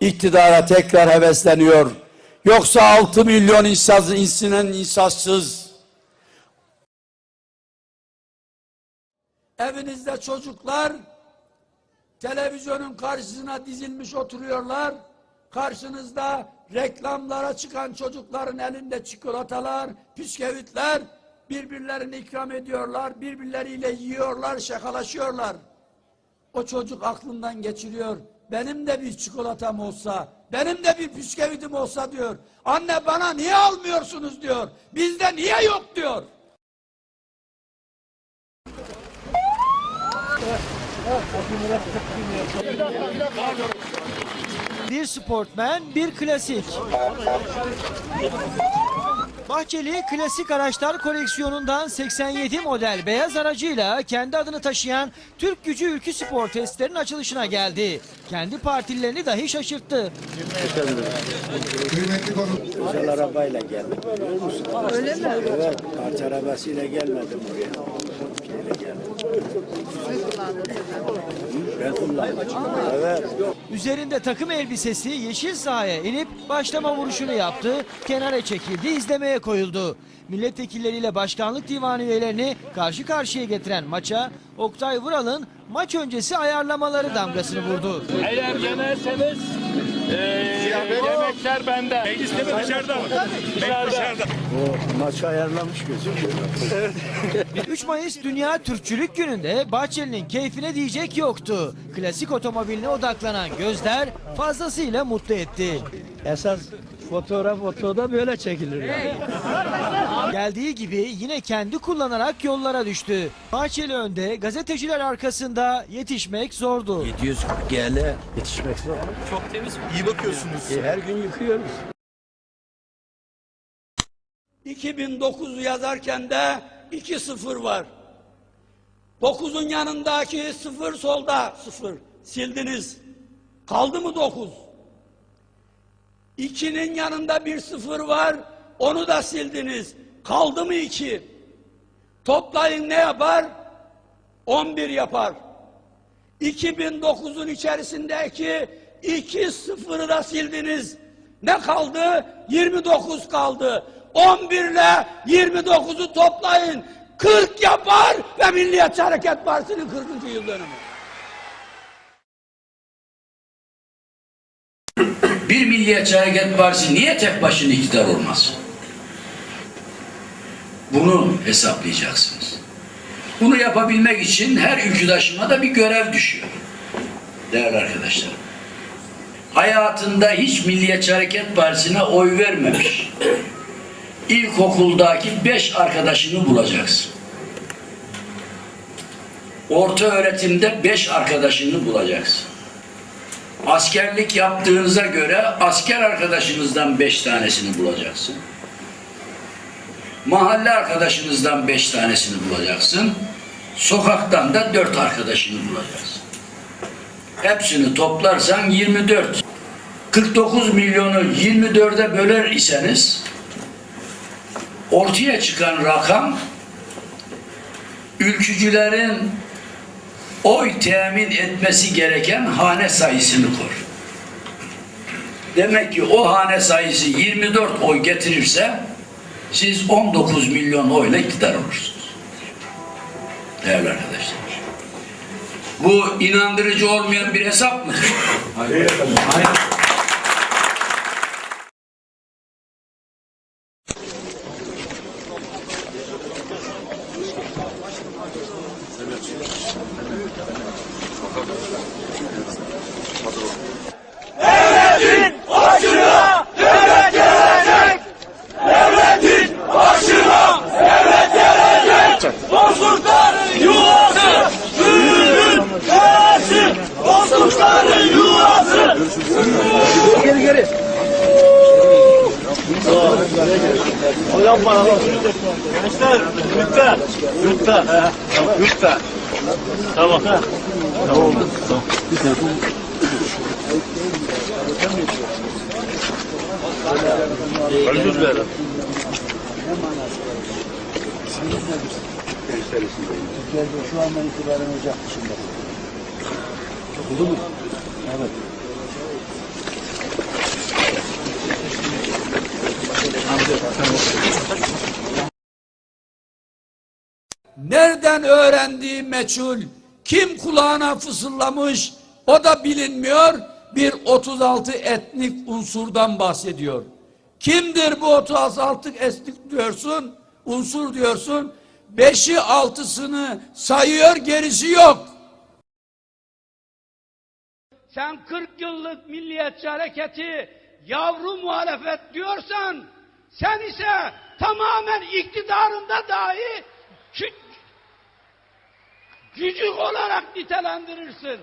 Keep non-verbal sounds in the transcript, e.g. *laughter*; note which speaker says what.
Speaker 1: iktidara tekrar hevesleniyor. Yoksa 6 milyon insaz, insinen insazsız. Evinizde çocuklar televizyonun karşısına dizilmiş oturuyorlar. Karşınızda reklamlara çıkan çocukların elinde çikolatalar, bisküvitler birbirlerini ikram ediyorlar, birbirleriyle yiyorlar, şakalaşıyorlar. O çocuk aklından geçiriyor. Benim de bir çikolatam olsa, benim de bir bisküvitim olsa diyor. Anne bana niye almıyorsunuz diyor. Bizde niye yok diyor.
Speaker 2: Bir sportmen, bir klasik. Bahçeli klasik araçlar koleksiyonundan 87 model beyaz aracıyla kendi adını taşıyan Türk Gücü Ülkü Spor testlerinin açılışına geldi. Kendi partililerini dahi şaşırttı.
Speaker 3: Özel arabayla geldim? Öyle mi? Evet, parça arabasıyla gelmedim oraya. Şeyle geldim. Evet.
Speaker 2: Üzerinde takım elbisesi yeşil sahaya inip başlama vuruşunu yaptı. Kenara çekildi, izlemeye koyuldu. Milletvekilleriyle başkanlık divanı üyelerini karşı karşıya getiren maça Oktay Vural'ın maç öncesi ayarlamaları damgasını vurdu.
Speaker 4: Eğer yenerseniz eee yemekler benden. Mecliste mi dışarıda mı? Dışarıda.
Speaker 3: O maçı ayarlamış gözüküyor. *laughs*
Speaker 2: 3 Mayıs Dünya Türkçülük Günü'nde Bahçeli'nin keyfine diyecek yoktu. Klasik otomobiline odaklanan gözler fazlasıyla mutlu etti.
Speaker 3: Esas fotoğraf otoda böyle çekilir yani.
Speaker 2: Geldiği gibi yine kendi kullanarak yollara düştü. Bahçeli önde, gazeteciler arkasında yetişmek zordu.
Speaker 3: 740 GL yetişmek zor.
Speaker 5: Çok temiz. İyi bakıyorsunuz.
Speaker 3: E, her gün yıkıyoruz.
Speaker 1: 2009 yazarken de 2-0 var. 9'un yanındaki 0 solda 0. Sildiniz. Kaldı mı 9? 2'nin yanında bir 0 var. Onu da sildiniz. Kaldı mı 2? Toplayın ne yapar? 11 yapar. 2009'un içerisindeki 2 sıfırı da sildiniz. Ne kaldı? 29 kaldı. 11 ile 29'u toplayın. 40 yapar ve Milliyetçi Hareket Partisi'nin 40. yıl dönümü.
Speaker 6: Bir Milliyetçi Hareket Partisi niye tek başına iktidar olmaz? Bunu hesaplayacaksınız. Bunu yapabilmek için her ülküdaşıma da bir görev düşüyor. Değerli arkadaşlar. Hayatında hiç Milliyetçi Hareket Partisi'ne oy vermemiş. İlkokuldaki beş arkadaşını bulacaksın. Orta öğretimde beş arkadaşını bulacaksın. Askerlik yaptığınıza göre asker arkadaşınızdan beş tanesini bulacaksın. Mahalle arkadaşınızdan beş tanesini bulacaksın. Sokaktan da dört arkadaşını bulacaksın. Hepsini toplarsan 24. 49 milyonu 24'e böler iseniz ortaya çıkan rakam ülkücülerin oy temin etmesi gereken hane sayısını kor. Demek ki o hane sayısı 24 oy getirirse siz 19 milyon oyla iktidar olursunuz. Değerli arkadaşlar. Bu inandırıcı olmayan bir hesap Devletin başına devlet gelecek. Devletin başına devlet gelecek.
Speaker 4: Bozkurtların yuvası, sürünün kayası. Yuvası. Geri geri. Hocam bana bak. Gençler, lütfen. Lütfen. Lütfen. Tamam. Tamam. Görüşürüz beyler.
Speaker 3: Şu andan itibaren Ocak dışında. Oldu mu? Evet.
Speaker 1: Nereden öğrendiği meçhul, kim kulağına fısıldamış o da bilinmiyor. Bir 36 etnik unsurdan bahsediyor. Kimdir bu 36 etnik diyorsun, unsur diyorsun? Beşi altısını sayıyor gerisi yok. Sen 40 yıllık milliyetçi hareketi yavru muhalefet diyorsan sen ise tamamen iktidarında dahi Cücük olarak nitelendirirsin.